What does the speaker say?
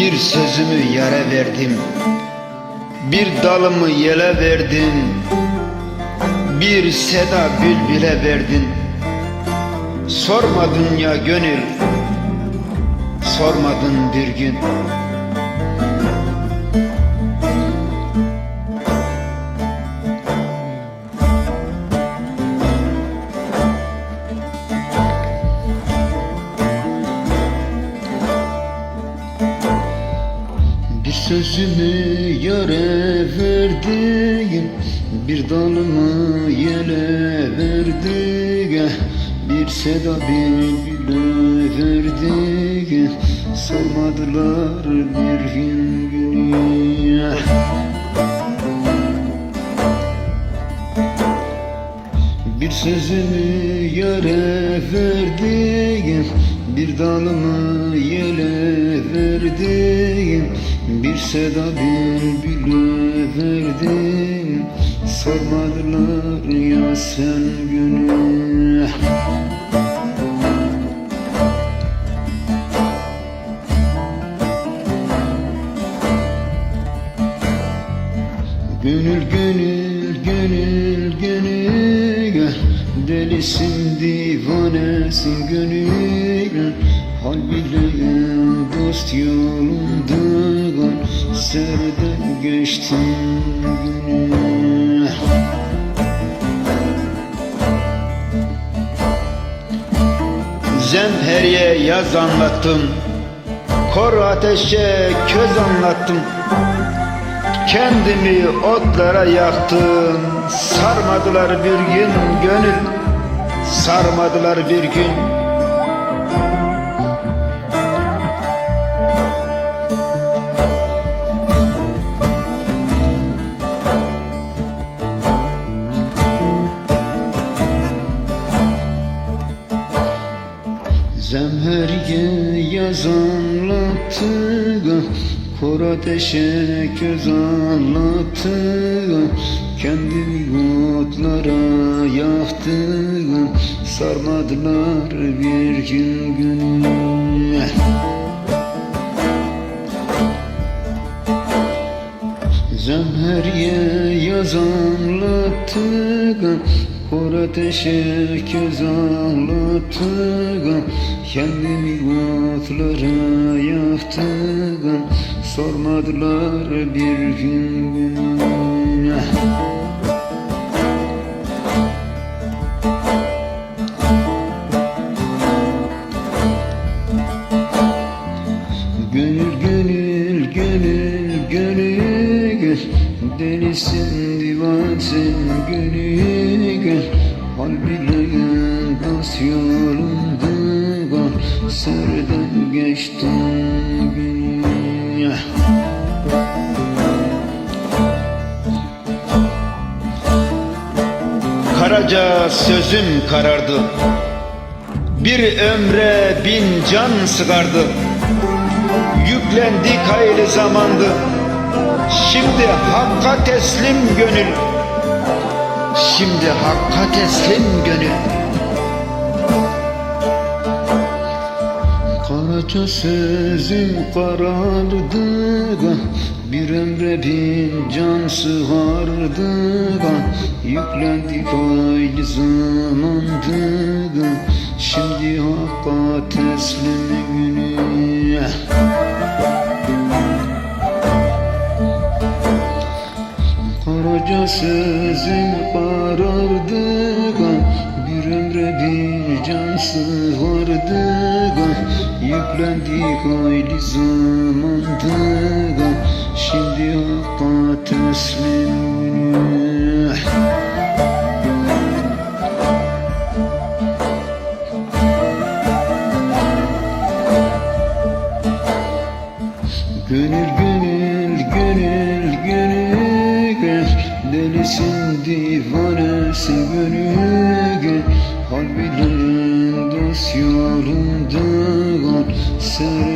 Bir sözümü yere verdim. Bir dalımı yele verdin. Bir seda bülbüle verdin. Sormadın ya gönül Sormadın bir gün Bir sözümü yere verdim Bir dalımı yele verdim Bir seda bülbüle verdim Sormadılar bir gün günü Bir sözümü yere verdim Bir dalımı yele verdim Bir seda bülbüle verdim Sormadılar ya sen günü. Gönül gönül gönül gönül Delisin divanesin gönül. Hal bile dost yolunda Serden geçtin günü Zemheriye yaz anlattım Kor ateşe köz anlattım. Kendimi otlara yaktım Sarmadılar bir gün gönül Sarmadılar bir gün Zemheriye yaz anlattı Kor ateşe köz anlattı Kendimi otlara yaktı Sarmadılar bir gün günü Zemheriye yaz anlattı Kor ateşe köz anlattı Kendimi otlara yaktı Sormadılar bir gün günü Gönül gönül gönül gönül Delisin divansın gönül Hal bile dost yolunda Serden geçtin gönül Karaca sözüm karardı. Bir ömre bin can sıkardı. Yüklendik hayli zamandı. Şimdi hakka teslim gönül Şimdi hakka teslim gönül. Karaca sözüm karardı Bir ömre bin can sığardı Yüklendik hayli zamandı Karaca sözüm karardı Bir ömre bir can sığardı Yüklendik hayli zamandı Şimdi hakka teslim Delisin divanesin gönül Harbiden dost yolunda geçtin